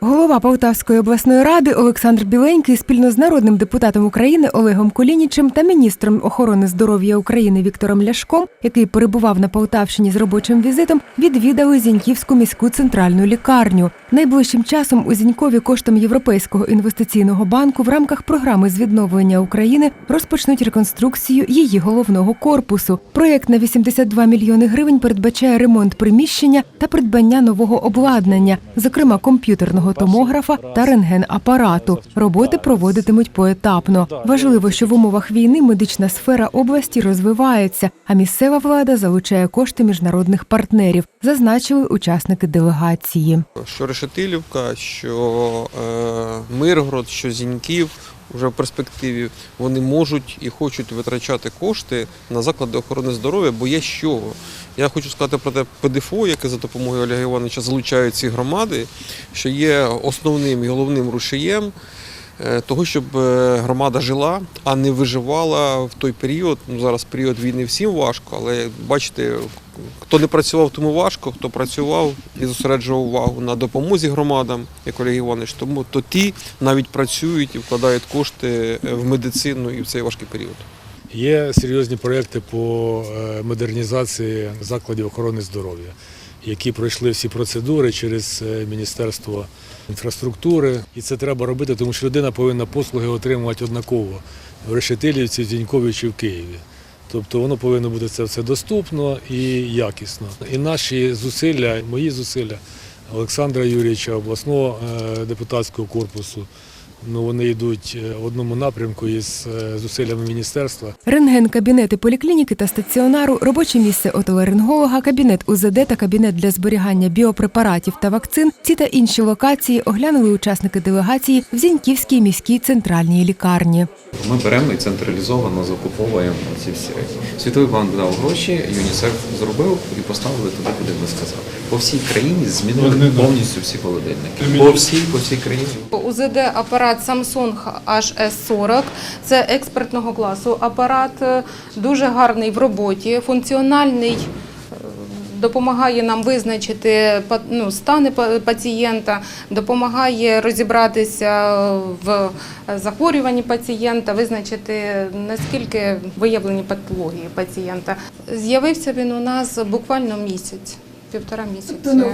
Голова Полтавської обласної ради Олександр Біленький спільно з народним депутатом України Олегом Колінічем та міністром охорони здоров'я України Віктором Ляшком, який перебував на Полтавщині з робочим візитом, відвідали Зіньківську міську центральну лікарню. Найближчим часом у Зінькові коштом Європейського інвестиційного банку в рамках програми з відновлення України розпочнуть реконструкцію її головного корпусу. Проєкт на 82 мільйони гривень передбачає ремонт приміщення та придбання нового обладнання, зокрема комп'ютерного томографа та рентген-апарату. Роботи проводитимуть поетапно. Важливо, що в умовах війни медична сфера області розвивається, а місцева влада залучає кошти міжнародних партнерів, зазначили учасники делегації. що Решетилівка, що е, Миргород, що Зіньків вже в перспективі вони можуть і хочуть витрачати кошти на заклади охорони здоров'я, бо є чого. Я хочу сказати про те ПДФО, яке за допомогою Олега Івановича залучають ці громади, що є основним і головним рушієм того, щоб е, громада жила, а не виживала в той період. Ну зараз період війни всім важко, але бачите, хто не працював, тому важко, хто працював і зосереджував увагу на допомозі громадам, як Олег Іванович, тому то ті навіть працюють і вкладають кошти е, в медицину і в цей важкий період. Є серйозні проекти по е, модернізації закладів охорони здоров'я, які пройшли всі процедури через е, Міністерство інфраструктури. І це треба робити, тому що людина повинна послуги отримувати однаково в Решетилівці, в Зінькові чи в Києві. Тобто воно повинно бути це все доступно і якісно. І наші зусилля, мої зусилля Олександра Юрійовича, обласного е, депутатського корпусу, ну вони йдуть е, в одному напрямку із е, зусиллями міністерства. Рентген, кабінети поліклініки та стаціонару, робоче місце отоларинголога, кабінет УЗД та кабінет для зберігання біопрепаратів та вакцин. Ці та інші локації оглянули учасники делегації в Зіньківській міській центральній лікарні. Ми беремо і централізовано закуповуємо ці всі речі. Світовий банк дав гроші, ЮНІСЕФ зробив і поставили туди, куди ви сказали. По всій країні змінили повністю всі холодильники. По всій, по всій країні. УЗД апарат Samsung HS40. Це експертного класу апарат, е, дуже гарний в роботі, функціональний. е, Допомагає нам визначити ну, стани пацієнта, допомагає розібратися в захворюванні пацієнта, визначити наскільки виявлені патології пацієнта. З'явився він у нас буквально місяць, півтора місяці.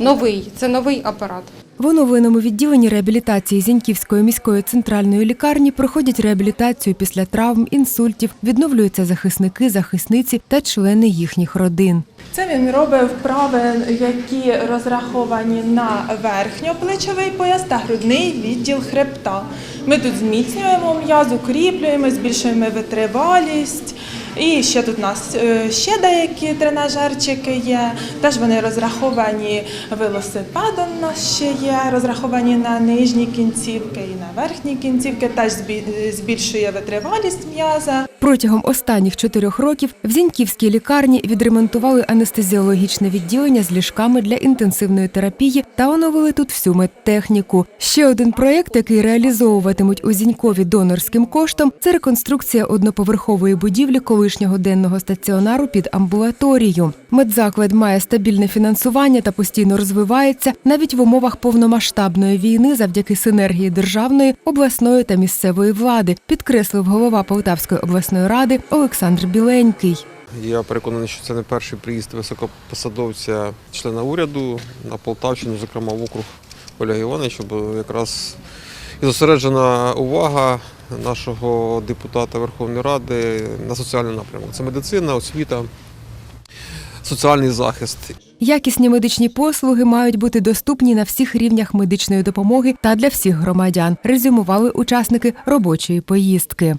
новий, це новий апарат. В оновленому відділенні реабілітації Зіньківської міської центральної лікарні проходять реабілітацію після травм, інсультів, відновлюються захисники, захисниці та члени їхніх родин. Це він робить вправи, які розраховані на верхньоплечовий пояс та грудний відділ хребта. Ми тут зміцнюємо м'яз, укріплюємо, збільшуємо витривалість. І ще тут у нас е, ще деякі тренажерчики є. Теж вони розраховані велосипедом. У нас ще є, розраховані на нижні кінцівки і на верхні кінцівки. Теж збі- збільшує витривалість м'яза. Протягом останніх чотирьох років в Зіньківській лікарні відремонтували анестезіологічне відділення з ліжками для інтенсивної терапії та оновили тут всю медтехніку. Ще один проєкт, який реалізовуватимуть у Зінькові донорським коштом, це реконструкція одноповерхової будівлі колишнього денного стаціонару під амбулаторію. Медзаклад має стабільне фінансування та постійно розвивається навіть в умовах повномасштабної війни завдяки синергії державної, обласної та місцевої влади, підкреслив голова Полтавської обласної ради Олександр Біленький. Я переконаний, що це не перший приїзд високопосадовця члена уряду на Полтавщину, зокрема в округ Олега Івановича, бо якраз і зосереджена увага нашого депутата Верховної Ради на соціальний напрямок. Це медицина, освіта, соціальний захист. Якісні медичні послуги мають бути доступні на всіх рівнях медичної допомоги та для всіх громадян. Резюмували учасники робочої поїздки.